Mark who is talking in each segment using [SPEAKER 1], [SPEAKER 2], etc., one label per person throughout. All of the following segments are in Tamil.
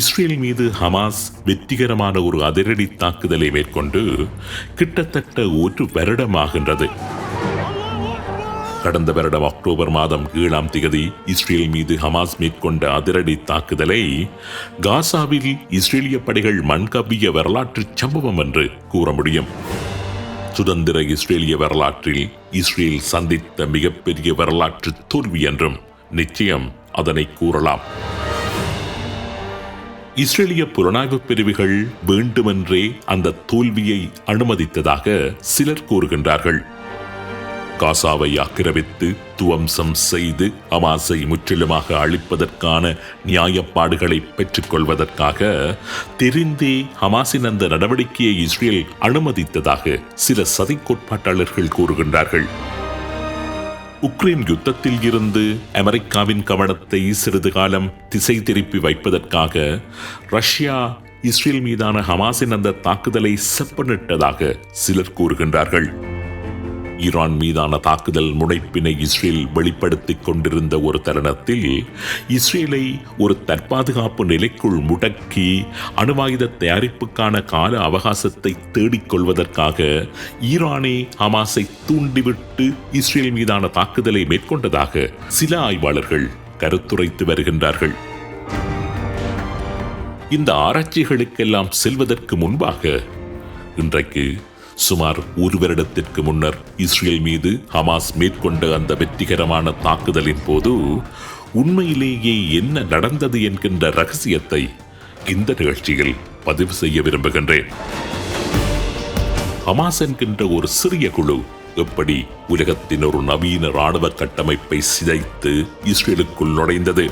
[SPEAKER 1] இஸ்ரேல் மீது ஹமாஸ் வெற்றிகரமான ஒரு அதிரடி தாக்குதலை மேற்கொண்டு கிட்டத்தட்ட ஒரு வருடமாகின்றது. கடந்த வருடம் அக்டோபர் மாதம் ஏழாம் தேதி இஸ்ரேல் மீது ஹமாஸ் மேற்கொண்ட அதிரடி தாக்குதலை காசாவில் இஸ்ரேலிய படைகள் மண்கவ்விய வரலாற்று சம்பவம் என்று கூற முடியும். சுதந்திர இஸ்ரேலிய வரலாற்றில் இஸ்ரேல் சந்தித்த மிகப்பெரிய வரலாற்று தோல்வி என்றும் நிச்சயம் அதனை கூறலாம். இஸ்ரேலிய புலனாய்வு பிரிவுகள் வேண்டுமென்றே அந்த தோல்வியை அனுமதித்ததாக சிலர் கூறுகின்றார்கள். காசாவை ஆக்கிரமித்து துவம்சம் செய்து அமாசை முற்றிலுமாக அழிப்பதற்கான நியாயப்பாடுகளை பெற்றுக்கொள்வதற்காக தெரிந்தே ஹமாஸின் அந்த நடவடிக்கையை இஸ்ரேல் அனுமதித்ததாக சில சதி கோட்பாட்டாளர்கள் கூறுகின்றார்கள். உக்ரைன் யுத்தத்தில் இருந்து அமெரிக்காவின் கவனத்தை சிறிது காலம் திசை திருப்பி வைப்பதற்காக ரஷ்யா இஸ்ரேல் மீதான ஹமாஸின் அந்த தாக்குதலை செப்பனிட்டதாக சிலர் கூறுகின்றார்கள். ஈரான் மீதான தாக்குதல் முனைப்பினை இஸ்ரேல் வெளிப்படுத்திக் கொண்டிருந்த ஒரு தருணத்தில் இஸ்ரேலை ஒரு தற்பாதுகாப்பு நிலைக்குள் முடக்கி அணுவாயுத தயாரிப்புக்கான கால அவகாசத்தை தேடிக்கொள்வதற்காக ஈரானே ஹமாஸை தூண்டிவிட்டு இஸ்ரேல் மீதான தாக்குதலை மேற்கொண்டதாக சில ஆய்வாளர்கள் கருத்துரைத்து வருகின்றார்கள். இந்த ஆராய்ச்சிகளுக்கெல்லாம் செல்வதற்கு முன்பாக இன்றைக்கு சுமார் ஒரு வருடத்திற்கு முன்னர் இஸ்ரேல் மீது ஹமாஸ் மேற்கொண்ட அந்த வெற்றிகரமான தாக்குதலின் போது உண்மையிலேயே என்ன நடந்தது என்கின்ற ரகசியத்தை இந்த நிகழ்ச்சியில் பதிவு செய்ய விரும்புகின்றேன். ஹமாஸ் என்கின்ற ஒரு சிறிய குழு எப்படி உலகத்தின் ஒரு நவீன ராணுவ கட்டமைப்பை சிதைத்து இஸ்ரேலுக்குள் நுழைந்தது?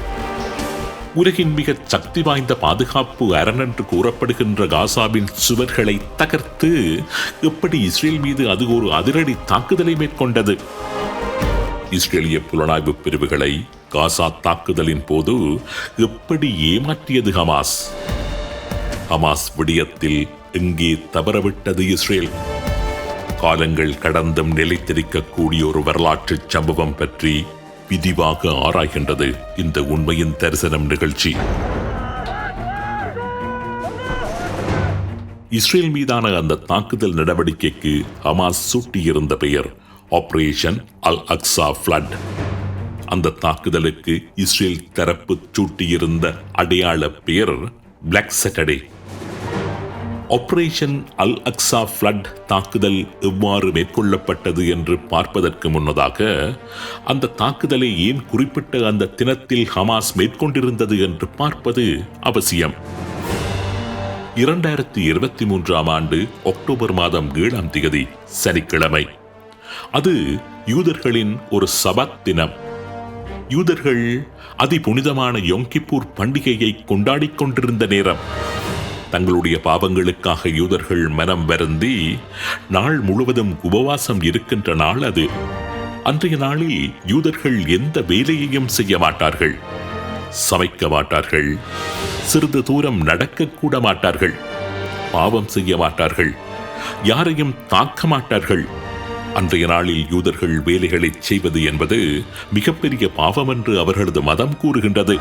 [SPEAKER 1] உலகின் மிக சக்தி வாய்ந்த பாதுகாப்பு அரண் என்று கூறப்படுகின்ற காசாவின் சுவர்களை தகர்த்து எப்படி இஸ்ரேல் மீது அது ஒரு அதிரடி தாக்குதலை மேற்கொண்டது? இஸ்ரேலிய புலனாய்வு பிரிவுகளை காசா தாக்குதலின் போது எப்படி ஏமாற்றியது ஹமாஸ்? ஹமாஸ் விடயத்தில் எங்கே தவறவிட்டது இஸ்ரேல்? காலங்கள் கடந்தும் நிலைத்திருக்கக்கூடிய ஒரு வரலாற்று சம்பவம் பற்றி விரிவாக ஆராய்கின்றது இந்த உண்மையின் தரிசனம் நிகழ்ச்சி. இஸ்ரேல் மீதான அந்த தாக்குதல் நடவடிக்கைக்கு ஹமாஸ் சூட்டியிருந்த பெயர் ஆபரேஷன் அல் அக்ஸா ஃப்ளட் அந்த தாக்குதலுக்கு இஸ்ரேல் தரப்பு சூட்டியிருந்த அடையாள பெயர் black Saturday operation Al Aqsa flood தாக்குதல் எவ்வாறு மேற்கொள்ளப்பட்டது என்று பார்ப்பதற்கு முன்னதாக அந்த தாக்குதலை ஏன் குறிப்பிட்ட அந்த தினத்தில் ஹமாஸ் மேற்கொண்டிருந்தது என்று பார்ப்பது அவசியம். இரண்டாயிரத்தி இருபத்தி மூன்றாம் ஆண்டு அக்டோபர் மாதம் ஏழாம் தேதி சனிக்கிழமை. அது யூதர்களின் ஒரு சபத் தினம். யூதர்கள் அதி புனிதமான யோங்கிப்பூர் பண்டிகையை கொண்டாடிக் கொண்டிருந்த நேரம். தங்களுடைய பாவங்களுக்காக யூதர்கள் மனம் வருந்தி நாள் முழுவதும் உபவாசம் இருக்கின்ற நாள் அது. அன்றைய நாளில் யூதர்கள் எந்த வேலையையும் செய்ய மாட்டார்கள். சமைக்க மாட்டார்கள். சிறிது தூரம் நடக்கக்கூட மாட்டார்கள். பாவம் செய்ய மாட்டார்கள். யாரையும் தாக்க மாட்டார்கள். அன்றைய நாளில் யூதர்கள் வேலைகளை செய்வது என்பது மிகப்பெரிய பாவம் என்று அவர்களது மதம் கூறுகின்றது.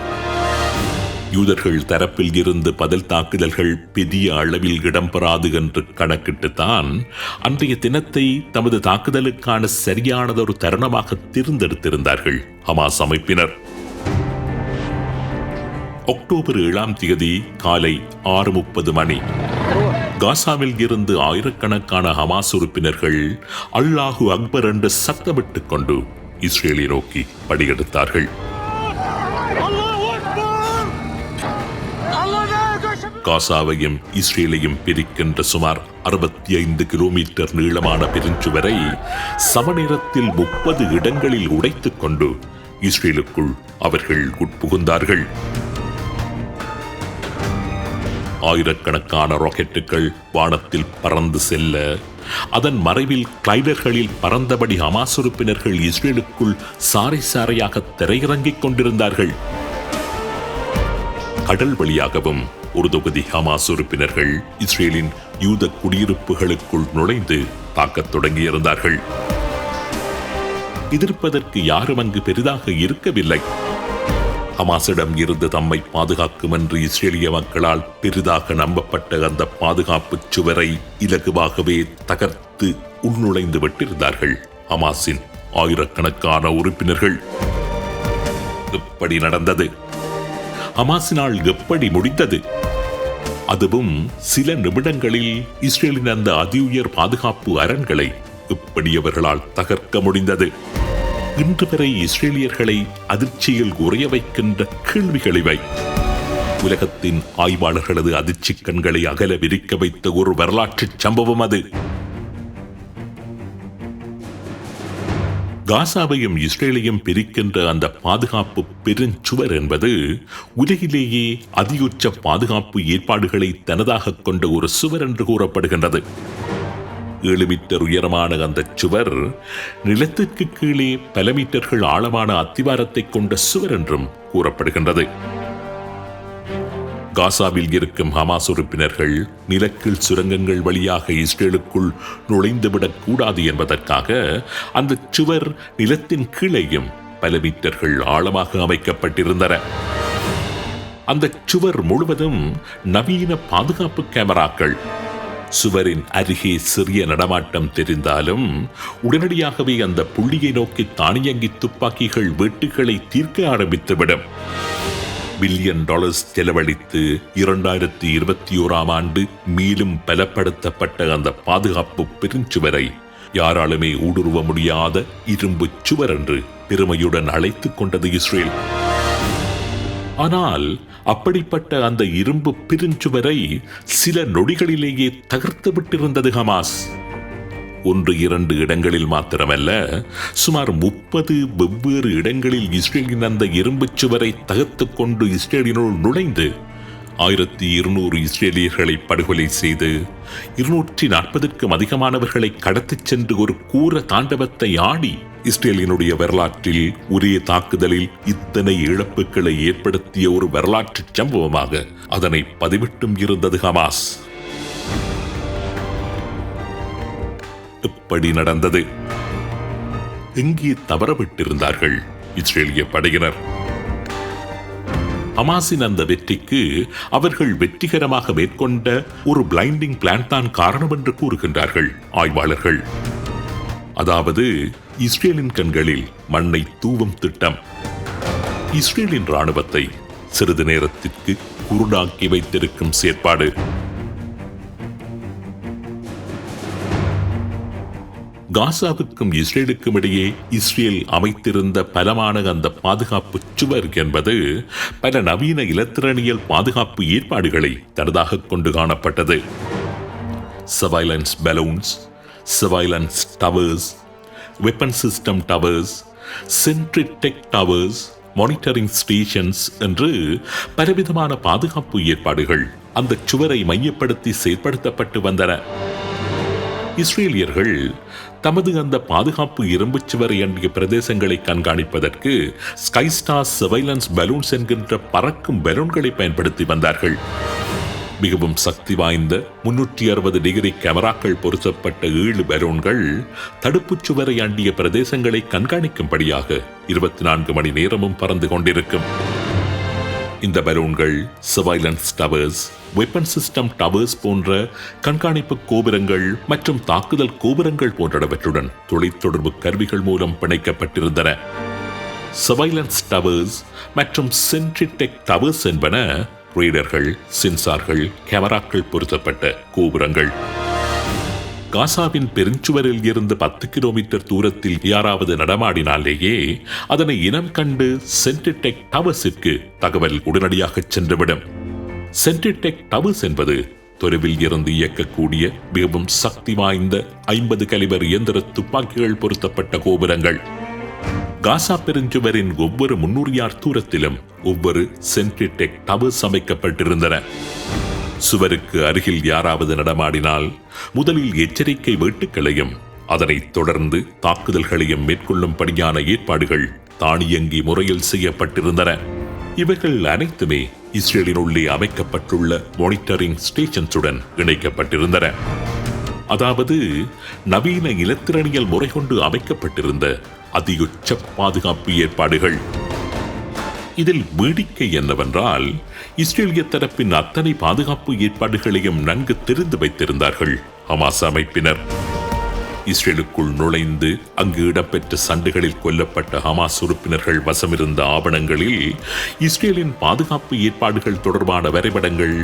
[SPEAKER 1] யூதர்கள் தரப்பில் இருந்து பதில் தாக்குதல்கள் பெரிய அளவில் இடம்பெறாது என்று கணக்கிட்டுத்தான் அன்றைய தினத்தை தமது தாக்குதலுக்கான சரியானதொரு தருணமாக தேர்ந்தெடுத்திருந்தார்கள் ஹமாஸ் அமைப்பினர். அக்டோபர் ஏழாம் தேதி காலை ஆறு முப்பது மணி. காசாவில் இருந்து ஆயிரக்கணக்கான ஹமாஸ் உறுப்பினர்கள் அல்லாஹு அக்பர் என்று சத்தமிட்டுக் கொண்டு இஸ்ரேலை நோக்கி படியெடுத்தார்கள் காசாவையும் இஸ்ரேலையும் பிரிக்கின்ற சுமார் அறுபத்தி ஐந்து கிலோமீட்டர் நீளமான பெருஞ்சுவரை சமநேரத்தில் முப்பது இடங்களில் உடைத்துக் கொண்டு இஸ்ரேலுக்குள் அவர்கள் உட்புகுந்தார்கள். ஆயிரக்கணக்கான ராக்கெட்டுகள் வானத்தில் பறந்து செல்ல அதன் மறைவில் கிளைடர்களில் பறந்தபடி ஹமாஸ் உறுப்பினர்கள் இஸ்ரேலுக்குள் சாறை சாறையாக திரையிறங்கிக் கொண்டிருந்தார்கள். கடல் வழியாகவும் ஒரு தொகுதி ஹமாஸ் உறுப்பினர்கள் இஸ்ரேலின் யூத குடியிருப்புகளுக்குள் நுழைந்து தாக்கத் தொடங்கியிருந்தார்கள். எதிர்ப்பதற்கு யாரும் அங்கு பெரிதாக இருக்கவில்லை. ஹமாஸிடம் இருந்து தம்மை பாதுகாக்கும் என்று இஸ்ரேலிய மக்களால் பெரிதாக நம்பப்பட்ட அந்த பாதுகாப்பு சுவரை இலகுவாகவே தகர்த்து உள்நுழைந்து விட்டிருந்தார்கள் ஹமாஸின் ஆயிரக்கணக்கான உறுப்பினர்கள். எப்படி நடந்தது? ஹமாஸினால் எப்படி முடிந்தது? அதுவும் சில நிமிடங்களில் இஸ்ரேலின் அந்த அதி உயர் பாதுகாப்பு அரண்களை எப்படி அவர்களால் தகர்க்க முடிந்தது. இன்று வரை இஸ்ரேலியர்களை அதிர்ச்சியில் உறைய வைக்கின்ற கேள்விகள் இவை உலகத்தின் ஆய்வாளர்களது அதிர்ச்சி கண்களை அகல விரிக்க வைத்த ஒரு வரலாற்று சம்பவம் அது. காசாவையும் இஸ்ரேலையும் பிரிக்கின்ற அந்த பாதுகாப்பு பெருஞ்சுவர் என்பது உலகிலேயே அதியுச்ச பாதுகாப்பு ஏற்பாடுகளை தனதாக கொண்ட ஒரு சுவர் என்று கூறப்படுகின்றது. ஏழு மீட்டர் உயரமான அந்த சுவர் நிலத்திற்கு கீழே பல மீட்டர்கள் ஆழமான அத்திவாரத்தை கொண்ட சுவர் என்றும் கூறப்படுகின்றது. காசாவில் இருக்கும் ஹமாஸ் உறுப்பினர்கள் நிலக்கீழ் சுரங்கங்கள் வழியாக இஸ்ரேலுக்குள் நுழைந்துவிடக் கூடாது என்பதற்காக அந்த சுவர் நிலத்தின் கீழேயும் பல மீட்டர்கள் ஆழமாக அமைக்கப்பட்டிருந்தன. அந்த சுவர் முழுவதும் நவீன பாதுகாப்பு கேமராக்கள். சுவரின் அருகே சிறிய நடமாட்டம் தெரிந்தாலும் உடனடியாகவே அந்த புள்ளியை நோக்கி தானியங்கி துப்பாக்கிகள் வெட்டுகளை தீர்க்க ஆரம்பித்துவிடும். பில்லியன் டாலர்ஸ் செலவழித்து இரண்டாயிரத்தி இருபத்தி ஓராம் ஆண்டு மேலும் பலப்படுத்தப்பட்ட அந்த பாதுகாப்பு பெருஞ்சுவரை யாராலுமே ஊடுருவ முடியாத இரும்பு சுவர் என்று பெருமையுடன் அழைத்துக் கொண்டது இஸ்ரேல். ஆனால் அப்படிப்பட்ட அந்த இரும்பு பெருஞ்சுவரை சில நொடிகளிலேயே தகர்த்து விட்டிருந்தது ஹமாஸ். ஒன்று இரண்டு இடங்களில் மாத்திரமல்ல சுமார் முப்பது வெவ்வேறு இடங்களில் இஸ்ரேலின் அந்த இரும்புச் சுவரை தகர்த்து கொண்டு இஸ்ரேலினுள் நுழைந்து ஆயிரத்தி இருநூறு இஸ்ரேலியர்களை படுகொலை செய்து இருநூற்றி நாற்பதுக்கும் அதிகமானவர்களை கடத்திச் சென்று ஒரு கூர தாண்டவத்தை ஆடி இஸ்ரேலினுடைய வரலாற்றில் ஒரே தாக்குதலில் இத்தனை இழப்புகளை ஏற்படுத்திய ஒரு வரலாற்று சம்பவமாக அதனை பதிவிட்டும் இருந்தது ஹமாஸ். எப்படி நடந்தது. எங்கே தவறவிட்டிருந்தார்கள் இஸ்ரேலிய படையினர்? ஹமாஸின் அந்த வெற்றிக்கு அவர்கள் வெற்றிகரமாக மேற்கொண்ட ஒரு பிளைண்டிங் பிளான் தான் காரணம் என்று கூறுகின்றார்கள் ஆய்வாளர்கள். அதாவது இஸ்ரேலின் கண்களில் மண்ணை தூவும் திட்டம். இஸ்ரேலின் ராணுவத்தை சிறிது நேரத்திற்கு குருடாக்கி வைத்திருக்கும் செயற்பாடு. காசாவுக்கும் இஸ்ரேலுக்கும் இடையே இஸ்ரேல் அமைத்திருந்த பலமான அந்த பாதுகாப்பு சுவர் என்பது பல நவீன இலத்திரனியல் பாதுகாப்பு ஏற்பாடுகளை தனதாக கொண்டு காணப்பட்டது. Surveillance balloons surveillance towers weapon system towers SentryTech towers monitoring stations என்று பலவிதமான பாதுகாப்பு ஏற்பாடுகள் அந்த சுவரை மையப்படுத்தி செயற்படுத்தப்பட்டு வந்தன. இஸ்ரேலியர்கள் தமது அந்த பாதுகாப்பு இரும்புச் சுவர் என்ற பிரதேசங்களை கண்காணிப்பதற்கு ஸ்கைஸ்டார் சர்வைலன்ஸ் பலூன்ஸ் என்கின்ற பறக்கும் பலூன்களை பயன்படுத்தி வந்தார்கள். மிகவும் சக்தி வாய்ந்த முன்னூற்றி அறுபது டிகிரி கேமராக்கள் பொருத்தப்பட்ட ஏழு பலூன்கள் தடுப்புச் சுவரை அண்டிய பிரதேசங்களை கண்காணிக்கும்படியாக இருபத்தி நான்கு மணி நேரமும் பறந்து கொண்டிருக்கும். இந்த பலூன்கள் surveillance towers weapon system towers போன்ற கண்காணிப்பு கோபுரங்கள் மற்றும் தாக்குதல் கோபுரங்கள் போன்றவற்றுடன் தொலைத்தொடர்பு கருவிகள் மூலம் பிணைக்கப்பட்டிருந்தன. சர்வைலன்ஸ் டவர்ஸ் மற்றும் சென்ட்ரிடெக் டவர்ஸ் என்பன ரீடர்கள் சென்சார்கள் கேமராக்கள் பொருத்தப்பட்ட கோபுரங்கள். காசாவின் பெருஞ்சுவரில் இருந்து பத்து கிலோமீட்டர் தூரத்தில் யாராவது நடமாடினாலேயே அதனை இனம் கண்டு சென்டிடெக் டவர்ஸிற்கு தகவல் உடனடியாக சென்றுவிடும். சென்டிடெக் டவர்ஸ் என்பது தொலைவில் இருந்து இயக்கக்கூடிய மிகவும் சக்தி வாய்ந்த ஐம்பது கலிபர் இயந்திர துப்பாக்கிகள் பொருத்தப்பட்ட கோபுரங்கள். காசா பெருஞ்சுவரின் ஒவ்வொரு முன்னூறு யார் தூரத்திலும் ஒவ்வொரு சென்டிடெக் டவர்ஸ் அமைக்கப்பட்டிருந்தன. சுவருக்கு அருகில் யாராவது நடமாடினால் முதலில் எச்சரிக்கை வேட்டுக்களையும் அதனைத் தொடர்ந்து தாக்குதல்களையும் மேற்கொள்ளும்படியான ஏற்பாடுகள் தானியங்கி முறையில் செய்யப்பட்டிருந்தன. இவைகள் அனைத்துமே இஸ்ரேலின் உள்ளே அமைக்கப்பட்டுள்ள மானிட்டரிங் ஸ்டேஷன்ஸுடன் இணைக்கப்பட்டிருந்தன. அதாவது நவீன இலத்திரனியல் முறை கொண்டு அமைக்கப்பட்டிருந்த அதியுச்ச பாதுகாப்பு ஏற்பாடுகள். இதில் வேடிக்கை என்னவென்றால் இஸ்ரேலிய தரப்பின் அத்தனை பாதுகாப்பு ஏற்பாடுகளையும் நன்கு தெரிந்து வைத்திருந்தார்கள் ஹமாஸ் அமைப்பினர். இஸ்ரேலுக்குள் நுழைந்து அங்கு இடம்பெற்ற சண்டைகளில் கொல்லப்பட்ட ஹமாஸ் உறுப்பினர்கள் வசமிருந்த ஆவணங்களில் இஸ்ரேலின் பாதுகாப்பு ஏற்பாடுகள் தொடர்பான வரைபடங்கள்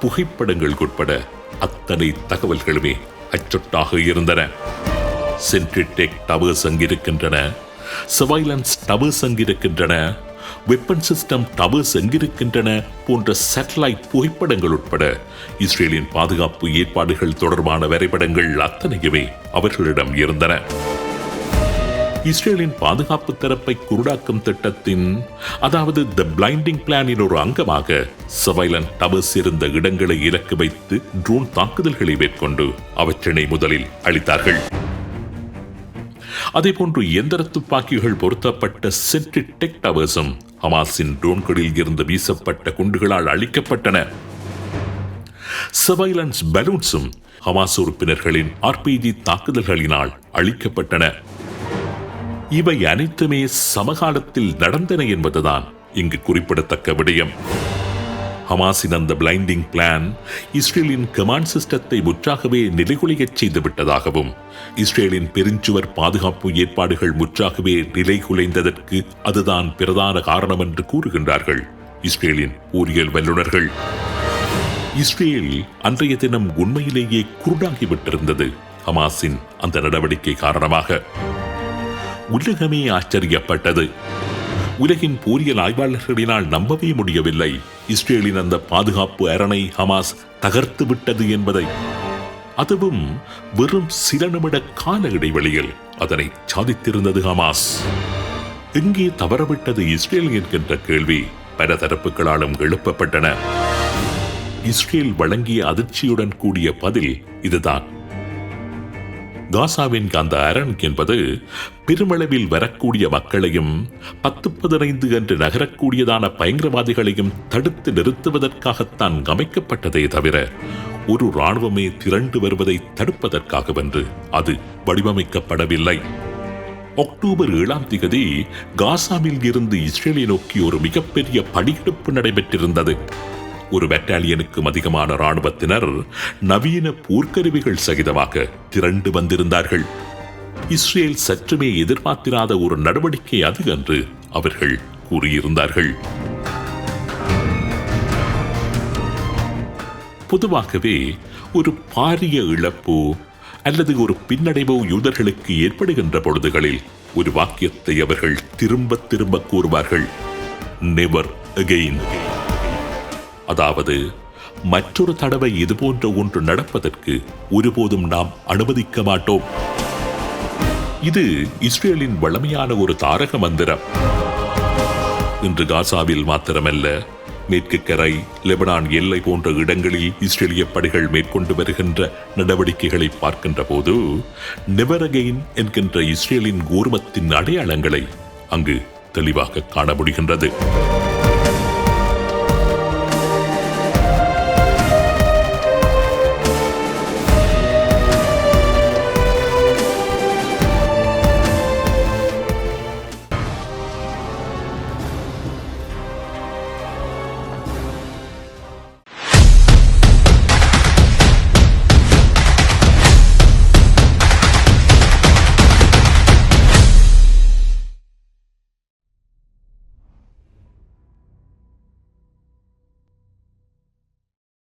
[SPEAKER 1] புகைப்படங்கள் உட்பட அத்தனை தகவல்களுமே அச்சொட்டாக இருந்தன. சென்ட்ரிடெக் டவர்ஸ் அங்கிருக்கின்றன சர்வைலன்ஸ் டவர்ஸ் அங்கிருக்கின்றன வெப்பன் சிஸ்டம் டவர்ஸ் எங்கிருக்கின்றன போன்ற சேட்டலைட் புகைப்படங்கள் உட்பட. இஸ்ரேலின் பாதுகாப்பு ஏற்பாடுகள் தொடர்பான வரைபடங்கள் அத்தனையுமே அவர்களிடம் இருந்தன. இஸ்ரேலின் பாதுகாப்பு தரப்பை குருடாக்கும் திட்டத்தின் அதாவது த பிளைண்டிங் பிளானின் ஒரு அங்கமாக சவைலன் டவர்ஸ் இருந்த இடங்களை இலக்கு வைத்து ட்ரோன் தாக்குதல்களை மேற்கொண்டு அவற்றினை முதலில் அளித்தார்கள் அதேபோன்று எந்திர துப்பாக்கிகள் பொருத்தப்பட்ட சென்ட்ரி டெக் டவர்ஸும் ஹமாஸின் ட்ரோன்களில் இருந்து வீசப்பட்ட குண்டுகளால் அழிக்கப்பட்டன. சர்வைலன்ஸ் பலூன்ஸும் ஹமாஸ் உறுப்பினர்களின் ஆர்பிஜி தாக்குதல்களினால் அழிக்கப்பட்டன. இவை அனைத்துமே சமகாலத்தில் நடந்தன என்பதுதான் இங்கு குறிப்பிடத்தக்க விடயம். ஹமாஸின் அந்த பிளைண்டிங் பிளான் இஸ்ரேலின் கமாண்ட் சிஸ்டத்தை முற்றாகவே நிலைகுலையச் செய்து விட்டதாகவும் இஸ்ரேலின் பெருஞ்சுவர் பாதுகாப்பு ஏற்பாடுகள் முற்றாகவே நிலைகுலைந்ததற்கு அதுதான் பிரதான காரணம் என்று கூறுகின்றார்கள் இஸ்ரேலின் போரியல் வல்லுநர்கள். இஸ்ரேல் அன்றைய தினம் உண்மையிலேயே குருடாகிவிட்டிருந்தது ஹமாஸின் அந்த நடவடிக்கை காரணமாக. உலகமே ஆச்சரியப்பட்டது. உலகின் போரியல் ஆய்வாளர்களினால் நம்பவே முடியவில்லை. இஸ்ரேலின் அந்த பாதுகாப்பு அரணை ஹமாஸ் தகர்த்து விட்டது என்பதை அதுவும் வெறும் சில நிமிட கால இடைவெளியில் அதனை சாதித்திருந்தது ஹமாஸ். எங்கே தவறவிட்டது இஸ்ரேல் என்கின்ற கேள்வி பல தரப்புகளாலும் எழுப்பப்பட்டன. இஸ்ரேல் வழங்கிய அதிர்ச்சியுடன் கூடிய பதில் இதுதான். காசாவின் அந்த அரண் என்பது பெருமளவில் வரக்கூடிய மக்களையும் பத்து பதினைந்து என்று நகரக்கூடியதான பயங்கரவாதிகளையும் தடுத்து நிறுத்துவதற்காகத்தான் அமைக்கப்பட்டதே தவிர ஒரு இராணுவமே திரண்டு வருவதை தடுப்பதற்காகவென்று அது வடிவமைக்கப்படவில்லை. அக்டோபர் ஏழாம் திகதி காசாவில் இருந்து இஸ்ரேலை நோக்கி ஒரு மிகப்பெரிய படியெடுப்பு நடைபெற்றிருந்தது. ஒரு பெட்டாலியனுக்கும் அதிகமான ராணுவத்தினர் நவீன போர்க்கருவிகள் சகிதமாக திரண்டு வந்திருந்தார்கள். இஸ்ரேல் சற்றுமே எதிர்பார்த்திராத ஒரு நடவடிக்கை அது என்று அவர்கள் கூறியிருந்தார்கள். பொதுவாகவே ஒரு பாரிய இழப்போ அல்லது ஒரு பின்னடைவோ யூதர்களுக்கு ஏற்படுகின்ற பொழுதுகளில் ஒரு வாக்கியத்தை அவர்கள் திரும்ப திரும்ப கூறுவார்கள். நெவர் அகெயின் அதாவது மற்றொரு தடவை இதுபோன்ற ஒன்று நடப்பதற்கு ஒருபோதும் நாம் அனுமதிக்க மாட்டோம். இது இஸ்ரேலின் வளமையான ஒரு தாரக மந்திரம். இன்று காசாவில் மாத்திரமல்ல மேற்கு கரை லெபனான் எல்லை போன்ற இடங்களில் இஸ்ரேலிய படைகள் மேற்கொண்டு வருகின்ற நடவடிக்கைகளை பார்க்கின்ற போது நெவரகெயின் என்கின்ற இஸ்ரேலின் கூர்மத்தின் அடையாளங்களை அங்கு தெளிவாக காண முடிகின்றது.